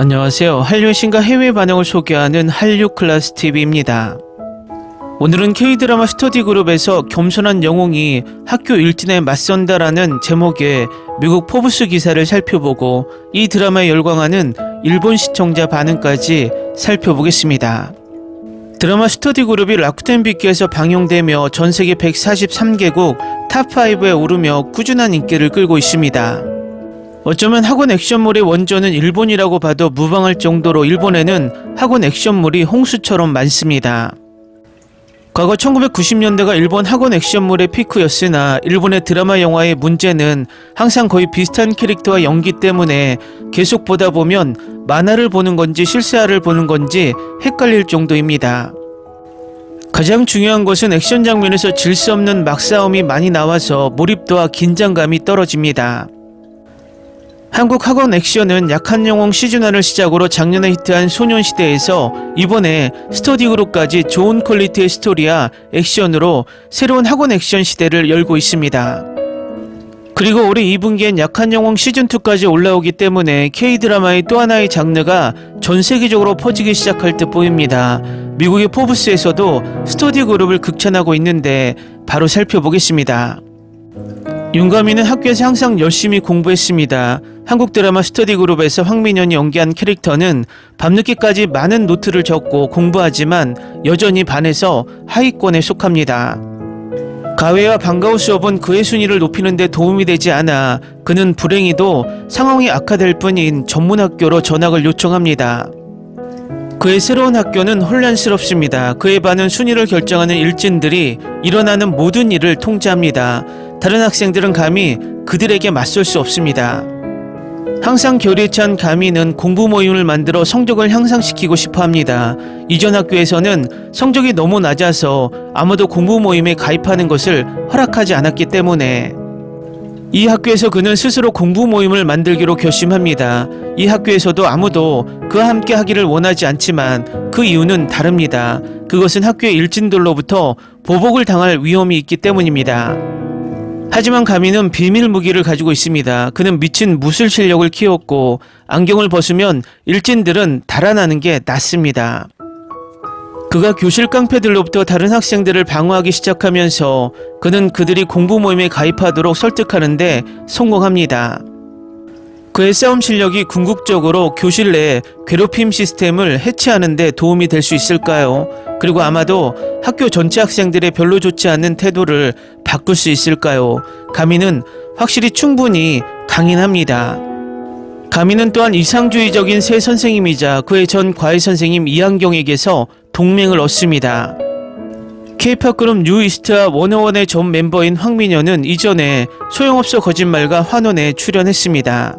안녕하세요. 한류 신과 해외 반응을 소개하는 한류 클래스 TV입니다. 오늘은 K-드라마 스터디 그룹에서 겸손한 영웅이 학교 일진에 맞선다라는 제목의 미국 포브스 기사를 살펴보고 이 드라마에 열광하는 일본 시청자 반응까지 살펴보겠습니다. 드라마 스터디 그룹이 라쿠텐 빅키에서 방영되며 전 세계 143개국 탑5에 오르며 꾸준한 인기를 끌고 있습니다. 어쩌면 학원 액션물의 원조는 일본이라고 봐도 무방할 정도로 일본에는 학원 액션물이 홍수처럼 많습니다. 과거 1990년대가 일본 학원 액션물의 피크였으나 일본의 드라마 영화의 문제는 항상 거의 비슷한 캐릭터와 연기 때문에 계속 보다 보면 만화를 보는 건지 실사를 보는 건지 헷갈릴 정도입니다. 가장 중요한 것은 액션 장면에서 질 수 없는 막싸움이 많이 나와서 몰입도와 긴장감이 떨어집니다. 한국 학원 액션은 약한 영웅 시즌1을 시작으로 작년에 히트한 소년시대에서 이번에 스터디 그룹까지 좋은 퀄리티의 스토리와 액션으로 새로운 학원 액션 시대를 열고 있습니다. 그리고 올해 2분기엔 약한 영웅 시즌2까지 올라오기 때문에 K-드라마의 또 하나의 장르가 전 세계적으로 퍼지기 시작할 듯 보입니다. 미국의 포브스에서도 스터디 그룹을 극찬하고 있는데 바로 살펴보겠습니다. 윤가미는 학교에서 항상 열심히 공부했습니다. 한국 드라마 스터디 그룹에서 황민현이 연기한 캐릭터는 밤늦게까지 많은 노트를 적고 공부하지만 여전히 반에서 하위권에 속합니다. 가회와 방과후 수업은 그의 순위를 높이는 데 도움이 되지 않아 그는 불행히도 상황이 악화될 뿐인 전문 학교로 전학을 요청합니다. 그의 새로운 학교는 혼란스럽습니다. 그의 반은 순위를 결정하는 일진들이 일어나는 모든 일을 통제합니다. 다른 학생들은 감히 그들에게 맞설 수 없습니다. 항상 결의에 찬 가미는 공부 모임을 만들어 성적을 향상시키고 싶어 합니다. 이전 학교에서는 성적이 너무 낮아서 아무도 공부 모임에 가입하는 것을 허락하지 않았기 때문에 이 학교에서 그는 스스로 공부 모임을 만들기로 결심합니다. 이 학교에서도 아무도 그와 함께 하기를 원하지 않지만 그 이유는 다릅니다. 그것은 학교의 일진들로부터 보복을 당할 위험이 있기 때문입니다. 하지만 가미는 비밀 무기를 가지고 있습니다. 그는 미친 무술 실력을 키웠고 안경을 벗으면 일진들은 달아나는 게 낫습니다. 그가 교실 깡패들로부터 다른 학생들을 방어하기 시작하면서 그는 그들이 공부 모임에 가입하도록 설득하는데 성공합니다. 그의 싸움 실력이 궁극적으로 교실 내 괴롭힘 시스템을 해체하는 데 도움이 될 수 있을까요? 그리고 아마도 학교 전체 학생들의 별로 좋지 않은 태도를 바꿀 수 있을까요? 가미는 확실히 충분히 강인합니다. 가미는 또한 이상주의적인 새 선생님이자 그의 전 과외 선생님 이한경에게서 동맹을 얻습니다. K-팝 그룹 뉴이스트와 워너원의 전 멤버인 황민현은 이전에 소용없어 거짓말과 환원에 출연했습니다.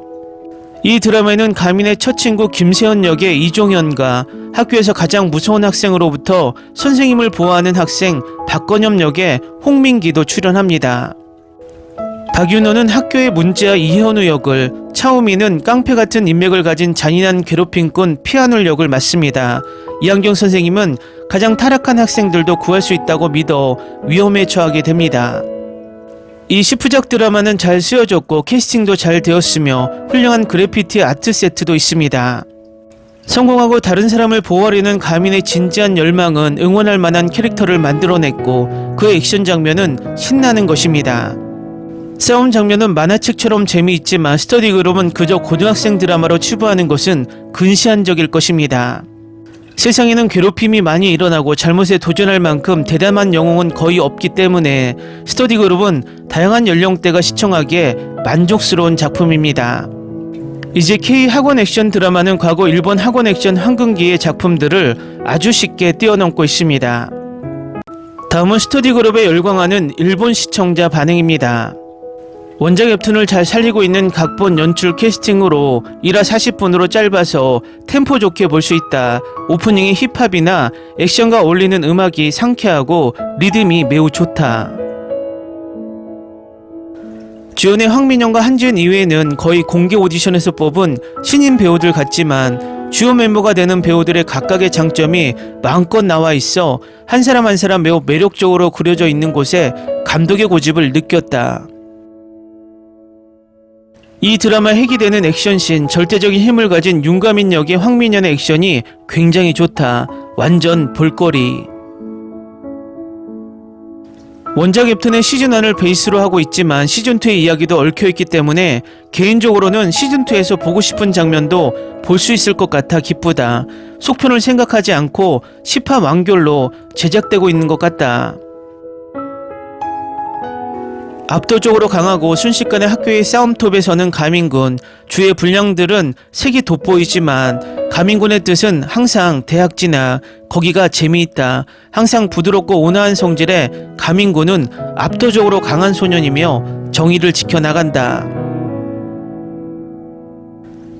이 드라마에는 가민의 첫 친구 김세현 역의 이종현과 학교에서 가장 무서운 학생으로부터 선생님을 보호하는 학생 박건엽 역의 홍민기도 출연합니다. 박윤호는 학교의 문제아 이현우 역을, 차오미는 깡패 같은 인맥을 가진 잔인한 괴롭힘꾼 피아놀 역을 맡습니다. 이한경 선생님은 가장 타락한 학생들도 구할 수 있다고 믿어 위험에 처하게 됩니다. 이 시프작 드라마는 잘 쓰여졌고 캐스팅도 잘 되었으며 훌륭한 그래피티 아트 세트도 있습니다. 성공하고 다른 사람을 보호하려는 가민의 진지한 열망은 응원할 만한 캐릭터를 만들어냈고 그 액션 장면은 신나는 것입니다. 싸움 장면은 만화책처럼 재미있지만 스터디 그룹은 그저 고등학생 드라마로 추부하는 것은 근시안적일 것입니다. 세상에는 괴롭힘이 많이 일어나고 잘못에 도전할 만큼 대담한 영웅은 거의 없기 때문에 스터디 그룹은 다양한 연령대가 시청하기에 만족스러운 작품입니다. 이제 K 학원 액션 드라마는 과거 일본 학원 액션 황금기의 작품들을 아주 쉽게 뛰어넘고 있습니다. 다음은 스터디 그룹에 열광하는 일본 시청자 반응입니다. 원작 웹툰을 잘 살리고 있는 각본 연출 캐스팅으로 1화 40분으로 짧아서 템포 좋게 볼 수 있다. 오프닝의 힙합이나 액션과 어울리는 음악이 상쾌하고 리듬이 매우 좋다. 주연의 황민영과 한지은 이외에는 거의 공개 오디션에서 뽑은 신인 배우들 같지만 주요 멤버가 되는 배우들의 각각의 장점이 마음껏 나와 있어 한 사람 한 사람 매우 매력적으로 그려져 있는 곳에 감독의 고집을 느꼈다. 이 드라마 핵이 되는 액션씬, 절대적인 힘을 가진 윤가민 역의 황민현의 액션이 굉장히 좋다. 완전 볼거리. 원작 웹툰의 시즌1을 베이스로 하고 있지만 시즌2의 이야기도 얽혀있기 때문에 개인적으로는 시즌2에서 보고 싶은 장면도 볼 수 있을 것 같아 기쁘다. 속편을 생각하지 않고 10화 완결로 제작되고 있는 것 같다. 압도적으로 강하고 순식간에 학교의 싸움톱에 서는 가민군. 주의 분량들은 색이 돋보이지만 가민군의 뜻은 항상 대학지나 거기가 재미있다. 항상 부드럽고 온화한 성질의 가민군은 압도적으로 강한 소년이며 정의를 지켜나간다.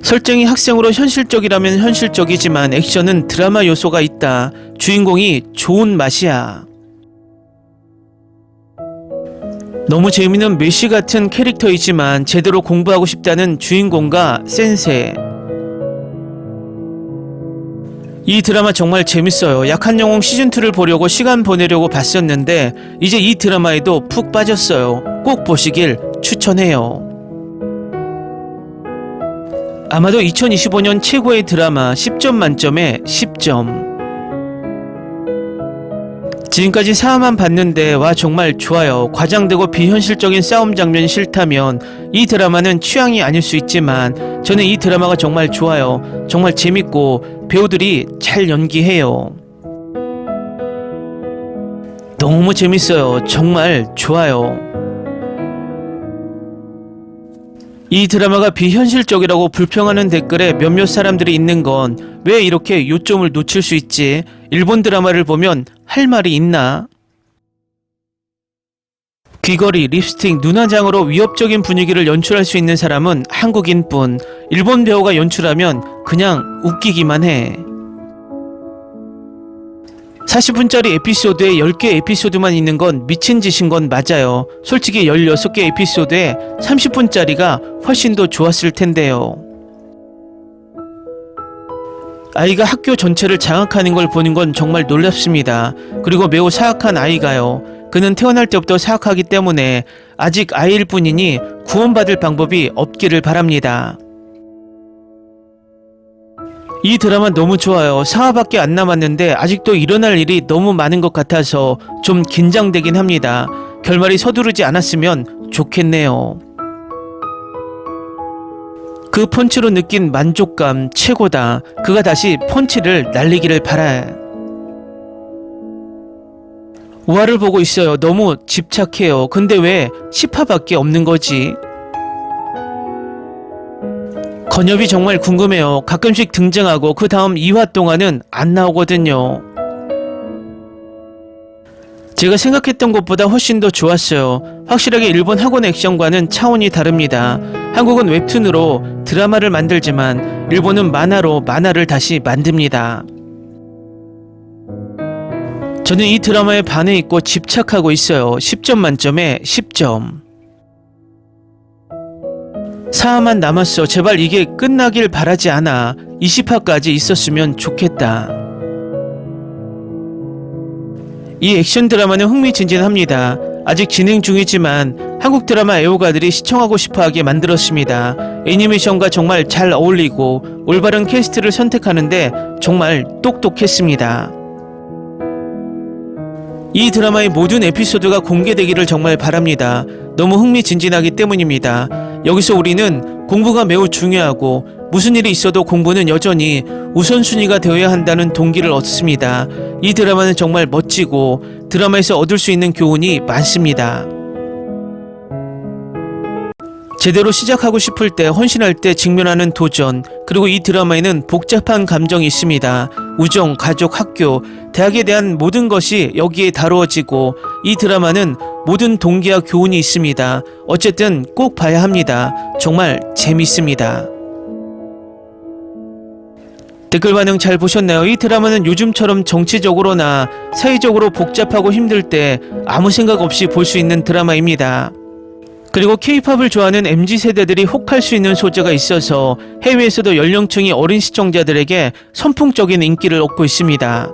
설정이 학생으로 현실적이라면 현실적이지만 액션은 드라마 요소가 있다. 주인공이 좋은 맛이야. 너무 재미있는 메시 같은 캐릭터이지만 제대로 공부하고 싶다는 주인공과 센세. 이 드라마 정말 재밌어요. 약한 영웅 시즌2를 보려고 시간 보내려고 봤었는데 이제 이 드라마에도 푹 빠졌어요. 꼭 보시길 추천해요. 아마도 2025년 최고의 드라마 10점 만점에 10점. 지금까지 사화만 봤는데 와 정말 좋아요. 과장되고 비현실적인 싸움 장면 싫다면 이 드라마는 취향이 아닐 수 있지만 저는 이 드라마가 정말 좋아요. 정말 재밌고 배우들이 잘 연기해요. 너무 재밌어요. 정말 좋아요. 이 드라마가 비현실적이라고 불평하는 댓글에 몇몇 사람들이 있는 건 왜 이렇게 요점을 놓칠 수 있지? 일본 드라마를 보면 할 말이 있나? 귀걸이, 립스틱, 눈화장으로 위협적인 분위기를 연출할 수 있는 사람은 한국인뿐. 일본 배우가 연출하면 그냥 웃기기만 해. 40분짜리 에피소드에 10개 에피소드만 있는 건 미친 짓인 건 맞아요. 솔직히 16개 에피소드에 30분짜리가 훨씬 더 좋았을 텐데요. 아이가 학교 전체를 장악하는 걸 보는 건 정말 놀랍습니다. 그리고 매우 사악한 아이가요. 그는 태어날 때부터 사악하기 때문에 아직 아이일 뿐이니 구원받을 방법이 없기를 바랍니다. 이 드라마 너무 좋아요. 4화밖에 안 남았는데 아직도 일어날 일이 너무 많은 것 같아서 좀 긴장되긴 합니다. 결말이 서두르지 않았으면 좋겠네요. 그 펀치로 느낀 만족감 최고다. 그가 다시 펀치를 날리기를 바라. 우화를 보고 있어요. 너무 집착해요. 근데 왜 10화밖에 없는 거지? 건엽이 정말 궁금해요. 가끔씩 등장하고 그 다음 2화 동안은 안 나오거든요. 제가 생각했던 것보다 훨씬 더 좋았어요. 확실하게 일본 학원 액션과는 차원이 다릅니다. 한국은 웹툰으로 드라마를 만들지만 일본은 만화로 만화를 다시 만듭니다. 저는 이 드라마에 반해 있고 집착하고 있어요. 10점 만점에 10점. 4화만 남았어. 제발 이게 끝나길 바라지 않아. 20화까지 있었으면 좋겠다. 이 액션 드라마는 흥미진진합니다. 아직 진행 중이지만 한국 드라마 애호가들이 시청하고 싶어 하게 만들었습니다. 애니메이션과 정말 잘 어울리고 올바른 캐스트를 선택하는데 정말 똑똑했습니다. 이 드라마의 모든 에피소드가 공개되기를 정말 바랍니다. 너무 흥미진진하기 때문입니다. 여기서 우리는 공부가 매우 중요하고 무슨 일이 있어도 공부는 여전히 우선순위가 되어야 한다는 동기를 얻습니다. 이 드라마는 정말 멋지고 드라마에서 얻을 수 있는 교훈이 많습니다. 제대로 시작하고 싶을 때 헌신할 때 직면하는 도전 그리고 이 드라마에는 복잡한 감정이 있습니다. 우정, 가족, 학교, 대학에 대한 모든 것이 여기에 다루어지고 이 드라마는 모든 동기와 교훈이 있습니다. 어쨌든 꼭 봐야 합니다. 정말 재밌습니다. 댓글 반응 잘 보셨나요? 이 드라마는 요즘처럼 정치적으로나 사회적으로 복잡하고 힘들 때 아무 생각 없이 볼 수 있는 드라마입니다. 그리고 케이팝을 좋아하는 MZ 세대들이 혹할 수 있는 소재가 있어서 해외에서도 연령층이 어린 시청자들에게 선풍적인 인기를 얻고 있습니다.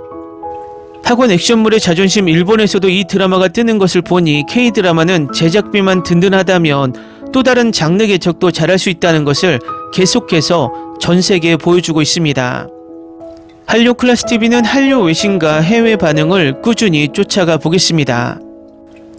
학원 액션물의 자존심 일본에서도 이 드라마가 뜨는 것을 보니 K 드라마는 제작비만 든든하다면 또 다른 장르 개척도 잘할 수 있다는 것을 계속해서 전 세계에 보여주고 있습니다. 한류 클래스 TV는 한류 외신과 해외 반응을 꾸준히 쫓아가 보겠습니다.